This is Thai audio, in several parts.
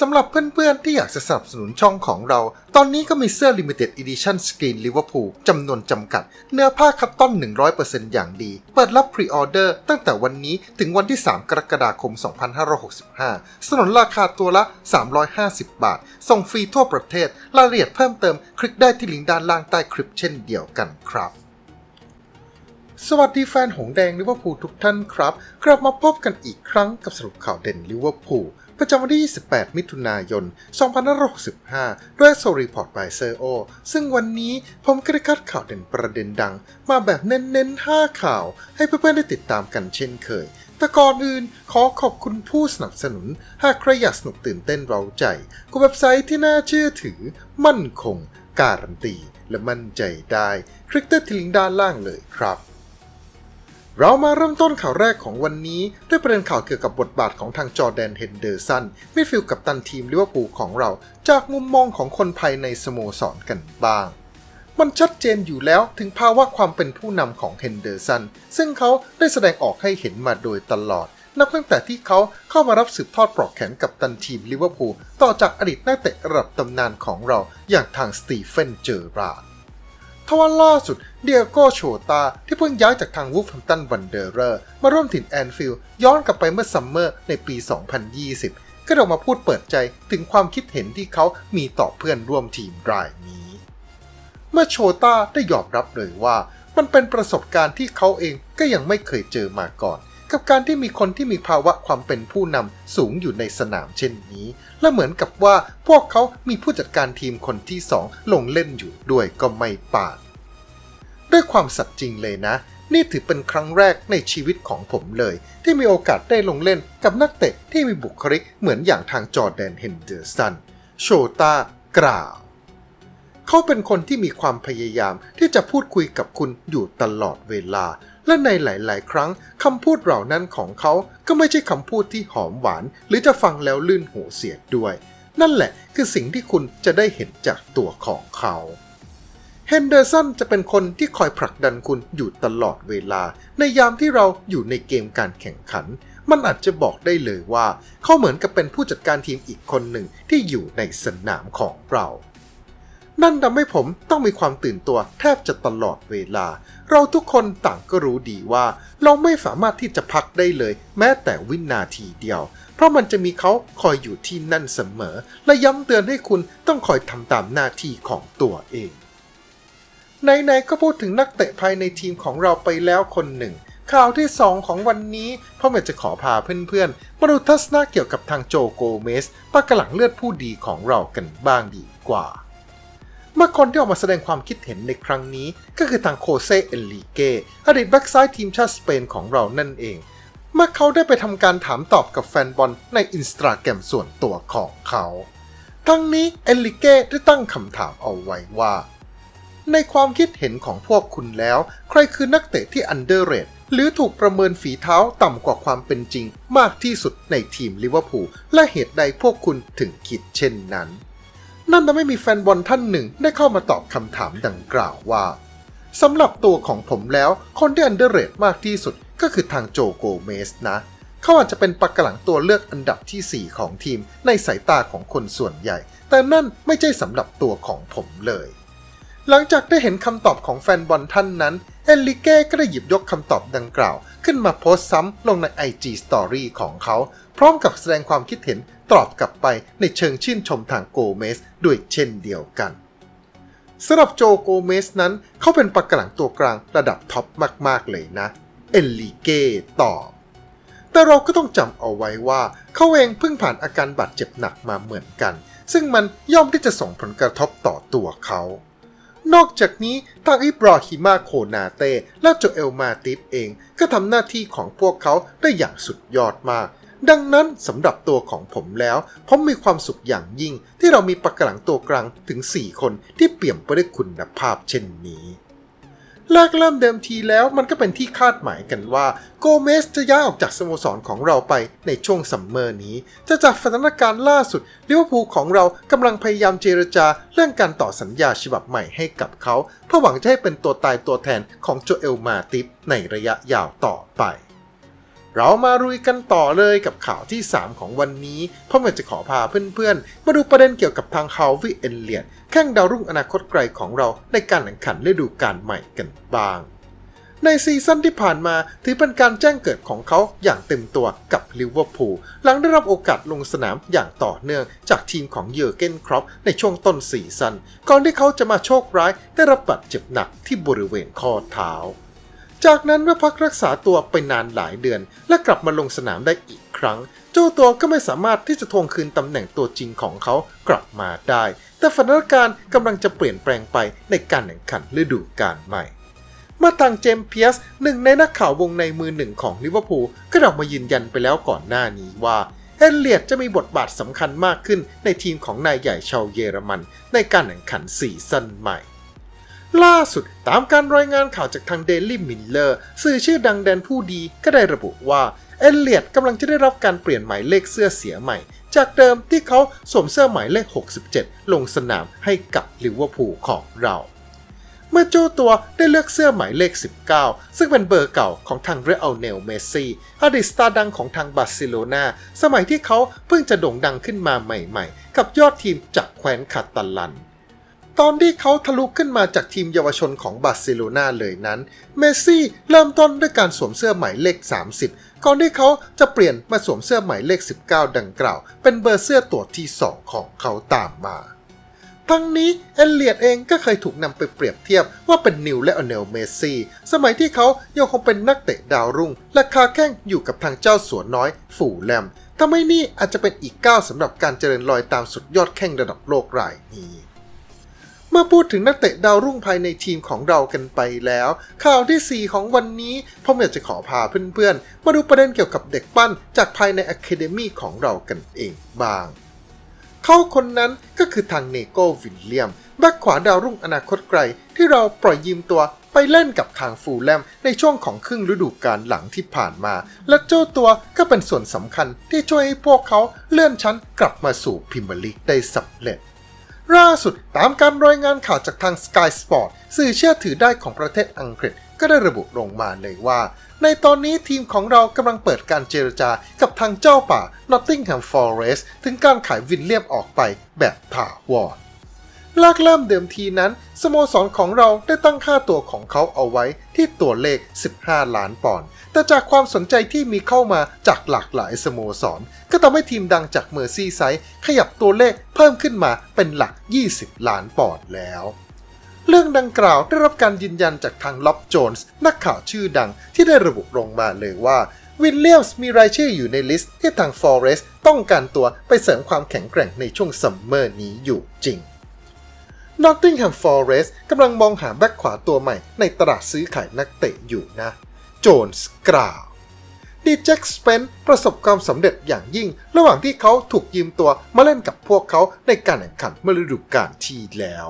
สำหรับเพื่อนๆ ที่อยากจะสนับสนุนช่องของเรา ตอนนี้ก็มีเสื้อ Limited Edition Screen Liverpool จำนวนจำกัด เนื้อผ้าคัตตอน 100%อย่างดี เปิดรับพรีออเดอร์ตั้งแต่วันนี้ถึงวันที่ 3 กรกฎาคม 2565 สนนราคาตัวละ 350 บาท ส่งฟรีทั่วประเทศ รายละเอียดเพิ่มเติม คลิกได้ที่ลิงก์ด้านล่างใต้คลิปเช่นเดียวกันครับสวัสดีแฟนหงแดงลิเวอร์พูลทุกท่านครับ กลับมาพบกันอีกครั้งกับสรุปข่าวเด่นลิเวอร์พูล ประจำวันที่ 28 มิถุนายน 2565 ด้วยโซรีพอร์ตบายเซอร์โอ ซึ่งวันนี้ผมก็ได้คัดข่าวเด่นประเด็นดัง มาแบบเน้นๆ 5 ข่าว ให้เพื่อนๆ ได้ติดตามกันเช่นเคย แต่ก่อนอื่นขอขอบคุณผู้สนับสนุน หากใครอยากสนุกตื่นเต้นเราใจกับเว็บไซต์ที่น่าเชื่อถือ มั่นคง การันตี และมั่นใจได้ คลิกได้ที่ลิงก์ด้านล่างเลยครับ เรามาเริ่มต้นข่าวแรกของวันนี้ ด้วยประเด็นข่าวเกี่ยวกับบทบาทของทางจอแดนเฮนเดอร์สันมิดฟิลด์กับตันทีมลิเวอร์พูลของเรา จากมุมมองของคนภายในสโมสรกันบ้าง มันชัดเจนอยู่แล้วถึงภาวะความเป็นผู้นำของเฮนเดอร์สันซึ่งเขาได้แสดงออกให้เห็นมาโดยตลอด นับตั้งแต่ที่เขาเข้ามารับสืบทอดปลอกแขนกับตันทีมลิเวอร์พูลต่อจากอดีตนักเตะระดับตำนานของเราอย่างทางสตีเฟนเจอราร์ด ทว่าล่าสุดเดียโกโชตาที่เพิ่งย้ายจากทางวูฟแฮมตันวันเดอร์เรอร์มาร่วมถิ่นแอนฟิลด์ย้อนกลับไปเมื่อซัมเมอร์ในปี 2020 ก็ออกมาพูดเปิดใจถึงความคิดเห็นที่เขามีต่อเพื่อนร่วมทีมรายนี้ เมื่อโชตาได้ยอมรับเลยว่า มันเป็นประสบการณ์ที่เขาเองก็ยังไม่เคยเจอมาก่อน กับการที่มีคนที่มีภาวะความเป็นผู้นำสูงอยู่ในสนามเช่นนี้ และเหมือนกับว่าพวกเขามีผู้จัดการทีมคนที่สองลงเล่นอยู่ด้วยก็ไม่ปาด ด้วยความสัตย์จริงเลยนะ นี่ถือเป็นครั้งแรกในชีวิตของผมเลย ที่มีโอกาสได้ลงเล่นกับนักเตะที่มีบุคลิกเหมือนอย่างทางจอร์แดนเฮนเดอร์สัน โชตากล่าวเขาเป็นคนที่มีความพยายามที่จะพูดคุยกับคุณอยู่ตลอดเวลา และในหลายๆ ครั้งคำพูดเหล่านั้นของเขาก็ไม่ใช่คำพูดที่หอมหวาน หรือจะฟังแล้วลื่นหูเสียดด้วย นั่นแหละคือสิ่งที่คุณจะได้เห็นจากตัวของเขาเฮนเดอร์สันจะเป็นคนที่คอยผลักดันคุณอยู่ตลอดเวลา ในยามที่เราอยู่ในเกมการแข่งขัน มันอาจจะบอกได้เลยว่า เขาเหมือนกับเป็นผู้จัดการทีมอีกคนหนึ่งที่อยู่ในสนามของเรา นั่นทำให้ผมต้องมีความตื่นตัวแทบจะตลอดเวลา เราทุกคนต่างก็รู้ดีว่า เราไม่สามารถที่จะพักได้เลย แม้แต่วินาทีเดียว เพราะมันจะมีเขาคอยอยู่ที่นั่นเสมอ และย้ำเตือนให้คุณต้องคอยทำตามหน้าที่ของตัวเองไหนๆก็พูดถึงนักเตะภายในทีมของเราไปแล้วคนหนึ่ง ข่าวที่ 2 ของวันนี้พ่อแม่จะขอพาเพื่อนๆมาดูทัศนะเกี่ยวกับทางโจโกเมสปากกระหลังเลือดผู้ดีของเรากันบ้างดีกว่า เมื่อคนที่ออกมาแสดงความคิดเห็นในครั้งนี้ ก็คือทางโคเซเอลลีเกอดีตแบ็กซ้ายทีมชาติสเปนของเรานั่นเอง เมื่อเขาได้ไปทำการถามตอบกับแฟนบอลในอินสตาแกรมส่วนตัวของเขาทั้งนี้เอลลิเกได้ตั้งคำถามเอาไว้ว่า ในความคิดเห็นของพวกคุณแล้ว ใครคือนักเตะที่อันเดอร์เรทหรือถูกประเมินฝีเท้าต่ำกว่าความเป็นจริงมากที่สุดในทีมลิเวอร์พูลและเหตุใดพวกคุณถึงคิดเช่นนั้น นั่นทำให้มีแฟนบอลท่านหนึ่งได้เข้ามาตอบคำถามดังกล่าวว่าสำหรับตัวของผมแล้วคนที่อันเดอร์เรทมากที่สุดก็คือทางโจโกเมสนะ เขาอาจจะเป็นปักกลังตัวเลือกอันดับที่ 4 ของทีมในสายตาของคนส่วนใหญ่ แต่นั่นไม่ใช่สำหรับตัวของผมเลย หลังจากได้เห็นคำตอบของแฟนบอลท่านนั้น เอลลิเก้ก็ได้หยิบยกคำตอบดังกล่าว ขึ้นมาโพสต์ซ้ำลงใน IG Story ของเขา พร้อมกับแสดงความคิดเห็นตอบกลับไปในเชิงชื่นชมทางโกเมสด้วยเช่นเดียวกันสำหรับโจโกเมสนั้น เขาเป็นปักหลังตัวกลางระดับท็อปมากๆเลยนะ เอลลิเก้ตอบ แต่เราก็ต้องจำเอาไว้ว่า เขาเองเพิ่งผ่านอาการบาดเจ็บหนักมาเหมือนกัน ซึ่งมันย่อมที่จะส่งผลกระทบต่อตัวเขา นอกจากนี้ทางอิบราฮิมาโคนาเต้และโจเอลมาติฟเองก็ทำหน้าที่ของพวกเขาได้อย่างสุดยอดมาก ดังนั้นสำหรับตัวของผมแล้วผมมีความสุขอย่างยิ่งที่เรามีประกลังตัวกลางถึง 4 คนที่เปี่ยมไปด้วยคุณภาพเช่นนี้ แรกเริ่มเดิมทีแล้วมันก็เป็นที่คาดหมายกันว่าโกเมสจะย้ายออกจากสโมสรของเราไปในช่วงซัมเมอร์นี้ จะจากสถานการณ์ล่าสุดลิเวอร์พูลของเรากำลังพยายามเจรจาเรื่องการต่อสัญญาฉบับใหม่ให้กับเขา เพื่อหวังจะให้เป็นตัวตายตัวแทนของโจเอลมาติฟในระยะยาวต่อไป เรามารุยกันต่อเลยกับข่าวที่ 3 ของวันนี้เพราะมันจะขอพาเพื่อนๆ มาดูประเด็นเกี่ยวกับทางฮาววิเอนเลียนแข้งดาวรุ่งอนาคตไกลของเราในการแข่งขันฤดูกาลใหม่กันบ้าง ในซีซั่นที่ผ่านมาถือเป็นการแจ้งเกิดของเขาอย่างเต็มตัวกับลิเวอร์พูลหลังได้รับโอกาสลงสนามอย่างต่อเนื่องจากทีมของเยอร์เกนครอปในช่วงต้นซีซั่นก่อนที่เขาจะมาโชคร้ายได้รับบาดเจ็บหนักที่บริเวณข้อเท้า จากนั้นเมื่อพักรักษาตัวไปนานหลายเดือน และกลับมาลงสนามได้อีกครั้ง เจ้าตัวก็ไม่สามารถที่จะทวงคืนตำแหน่งตัวจริงของเขากลับมาได้ แต่สถานการณ์กำลังจะเปลี่ยนแปลงไปในการแข่งขันฤดูกาลใหม่เมื่อทางเจมเพียสหนึ่งในนักข่าววงในมือหนึ่งของลิเวอร์พูลก็ออกมายืนยันไปแล้วก่อนหน้านี้ว่าเอลเลียดจะมีบทบาทสำคัญมากขึ้นในทีมของนายใหญ่ชาวเยอรมัน ในการแข่งขันซีซั่นใหม่ ล่าสุดตามการรายงานข่าวจากทางเดลี่มิลเลอร์สื่อชื่อดังแดนผู้ดีก็ได้ระบุว่า เอลเลียดกำลังจะได้รับการเปลี่ยนหมายเลขเสื้อเสียใหม่ จากเดิมที่เขาสวมเสื้อหมายเลข 67 ลงสนามให้กับลิเวอร์พูลของเรา เมื่อเจ้าตัวได้เลือกเสื้อหมายเลข 19 ซึ่งเป็นเบอร์เก่าของทางเรอัลเนลเมสซี่อดีตสตาร์ดังของทางบาร์เซโลนาสมัยที่เขาเพิ่งจะโด่งดังขึ้นมาใหม่ ๆ กับยอดทีมจากแคว้นคาตาลัน ตอนที่เขาทะลุขึ้นมาจากทีมเยาวชนของบาร์เซโลนาเลยนั้น เมสซี่เริ่มต้นด้วยการสวมเสื้อหมายเลข 30 ก่อนที่เขาจะเปลี่ยนมาสวมเสื้อหมายเลข 19 ดังกล่าว เป็นเบอร์เสื้อตัวที่ 2 ของเขาตามมา ทั้งนี้เอลเลียดเองก็เคยถูกนำไปเปรียบเทียบว่าเป็นนิวและอเนลเมสซี่ สมัยที่เขายังคงเป็นนักเตะดาวรุ่งและคาแข้งอยู่กับทางเจ้าสัวน้อยฝูแลมทำให้นี่อาจจะเป็นอีกก้าวสำหรับการเจริญรอยตามสุดยอดแข้งระดับโลกรายนี้ เมื่อพูดถึงนักเตะดาวรุ่งภายในทีมของเรากันไปแล้ว ข่าวที่ 4 ของวันนี้ผมอยากจะขอพาเพื่อนๆ มาดูประเด็นเกี่ยวกับเด็กปั้นจากภายในอะคาเดมีของเรากันเองบ้าง เขาคนนั้นก็คือทางเนโกวิลเลียมแบ็คขวาดาวรุ่งอนาคตไกล ที่เราปล่อยยืมตัวไปเล่นกับทางฟูลแลมในช่วงของครึ่งฤดูกาลหลังที่ผ่านมา และเจ้าตัวก็เป็นส่วนสำคัญที่ช่วยให้พวกเขาเลื่อนชั้นกลับมาสู่พรีเมียร์ลีกได้สำเร็จ ล่าสุดตามการรายงานข่าวจากทาง Sky Sport สื่อเชื่อถือได้ของประเทศอังกฤษก็ได้ระบุลงมาเลยว่า ในตอนนี้ทีมของเรากำลังเปิดการเจรจากับทางเจ้าป่า Nottingham Forest ถึงการขายวินเลียมออกไปแบบถาวร แรกเริ่มเดิมทีนั้น สโมสรของเราได้ตั้งค่าตัวของเขาเอาไว้ที่ตัวเลข 15 ล้านปอนด์ แต่จากความสนใจที่มีเข้ามาจากหลากหลายสโมสร ก็ทำให้ทีมดังจากเมอร์ซี่ไซด์ขยับตัวเลขเพิ่มขึ้นมาเป็นหลัก 20 ล้านปอนด์แล้วเรื่องดังกล่าวได้รับการยืนยันจากทางล็อบโจนส์นักข่าวชื่อดังที่ได้ระบุลงมาเลยว่า วิลเลียมส์มีรายชื่ออยู่ในลิสต์ที่ทางฟอเรสต์ต้องการตัวไปเสริมความแข็งแกร่งในช่วงซัมเมอร์นี้อยู่จริง Nottingham Forest กำลังมองหาแบ็คขวาตัวใหม่ในตลาดซื้อขายนักเตะอยู่นะ โจนส์กล่าวดีแจ็คสเปนประสบความสำเร็จอย่างยิ่ง ระหว่างที่เขาถูกยืมตัวมาเล่นกับพวกเขาในการแข่งขันเมื่อฤดูกาลที่แล้ว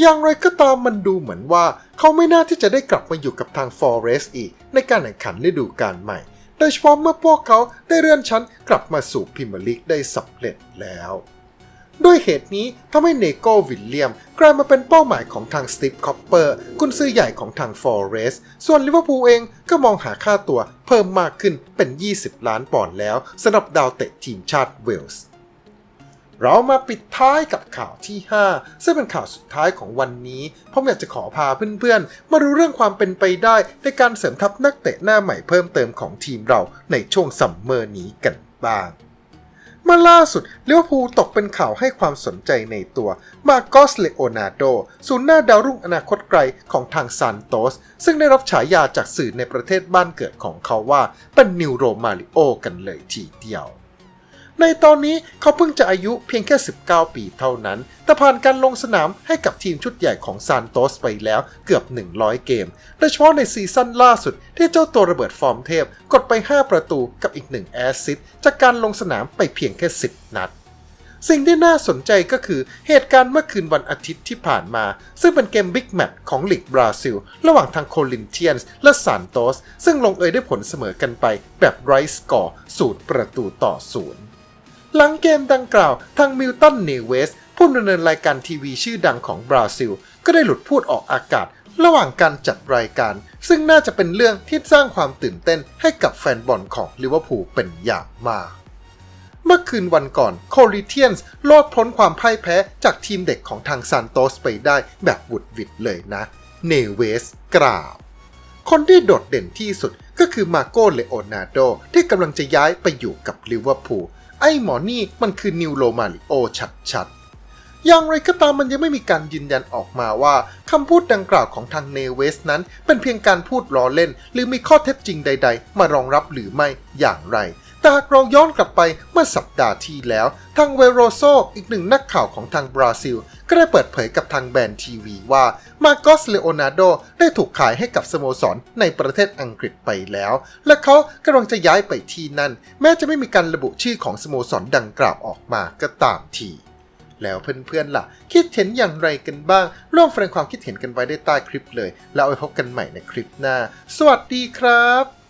อย่างไรก็ตามมันดูเหมือนว่าเขาไม่น่าที่จะได้กลับมาอยู่กับทาง Forest อีก ในการแข่งขันฤดูกาลใหม่ โดยเฉพาะเมื่อพวกเขาได้เลื่อนชั้นกลับมาสู่พรีเมียร์ลีกได้สำเร็จแล้ว ด้วยเหตุนี้ทำให้เนโกวิลเลียมกลายมาเป็นเป้าหมายของทางสตีฟคอปเปอร์กุนซื้อใหญ่ของทางฟอร์เรสต์ส่วนลิเวอร์พูลเองก็มองหาค่าตัวเพิ่มมากขึ้นเป็น 20 ล้านปอนด์แล้วสำหรับดาวเตะทีมชาติเวลส์เรามาปิดท้ายกับข่าวที่ 5 ซึ่งเป็นข่าวสุดท้ายของวันนี้ผมอยากจะขอพาเพื่อนๆ มาดูเรื่องความเป็นไปได้ในการเสริมทัพนักเตะหน้าใหม่เพิ่มเติมของทีมเราในช่วงซัมเมอร์นี้กันบ้าง เมื่อล่าสุดลิเวอร์พูลตกเป็นข่าวให้ความสนใจในตัวมาโกสเลโอนาโดศูนย์หน้าดาวรุ่งอนาคตไกลของทางซานโตส ซึ่งได้รับฉายาจากสื่อในประเทศบ้านเกิดของเขาว่าเป็นนิวโรมาริโอกันเลยทีเดียว ในตอนนี้เขาเพิ่งจะอายุเพียงแค่ 19 ปีเท่านั้น แต่ผ่านการลงสนามให้กับทีมชุดใหญ่ของซานโตสไปแล้วเกือบ 100 เกม โดยเฉพาะในซีซั่นล่าสุดที่เจ้าตัวระเบิดฟอร์มเทพ กดไป 5 ประตูกับอีก 1 แอสซิสจากการลงสนามไปเพียงแค่ 10 นัดสิ่งที่น่าสนใจก็คือเหตุการณ์เมื่อคืนวันอาทิตย์ที่ผ่านมา ซึ่งเป็นเกมบิ๊กแมตช์ของลีกบราซิล ระหว่างทางโคลินเทียนส์และซานโตส ซึ่งลงเอยด้วยผลเสมอกันไปแบบไรส์กอร์ศูนย์ประตูต่อศูนย์ หลังเกมดังกล่าว ทางมิลตันเนเวส ผู้ดำเนินรายการทีวีชื่อดังของบราซิล ก็ได้หลุดพูดออกอากาศ ระหว่างการจัดรายการ ซึ่งน่าจะเป็นเรื่องที่สร้างความตื่นเต้นให้กับแฟนบอลของลิเวอร์พูลเป็นอย่างมากเมื่อคืนวันก่อนโคลิเทียนส์รอดพ้นความพ่ายแพ้จากทีมเด็กของทางซานโตสไปได้แบบบุดหวิดเลยนะ เนเวสกล่าวคนที่โดดเด่นที่สุดก็คือมาโกเลโอนาโดที่กำลังจะย้ายไปอยู่กับลิเวอร์พูล ไอ้หมอนี่มันคือนิวโรมาริโอชัดๆ อย่างไรก็ตามมันยังไม่มีการยืนยันออกมาว่าคำพูดดังกล่าวของทางเนเวสนั้น เป็นเพียงการพูดล้อเล่น หรือมีข้อเท็จจริงใด ๆ มารองรับหรือไม่อย่างไร หากเราย้อนกลับไปเมื่อสัปดาห์ที่แล้ว ทางเวโรโซอีกหนึ่งนักข่าวของทางบราซิล ก็ได้เปิดเผยกับทางแบรนด์ทีวีว่ามาโกสเลโอนาร์โดได้ถูกขายให้กับสโมสรในประเทศอังกฤษไปแล้ว และเขากำลังจะย้ายไปที่นั่น แม้จะไม่มีการระบุชื่อของสโมสรดังกล่าวออกมาก็ตามทีแล้วเพื่อนๆล่ะ คิดเห็นอย่างไรกันบ้าง ร่วมแสดงความคิดเห็นกันไว้ได้ใต้คลิปเลย แล้วไว้พบกันใหม่ในคลิปหน้า สวัสดีครับ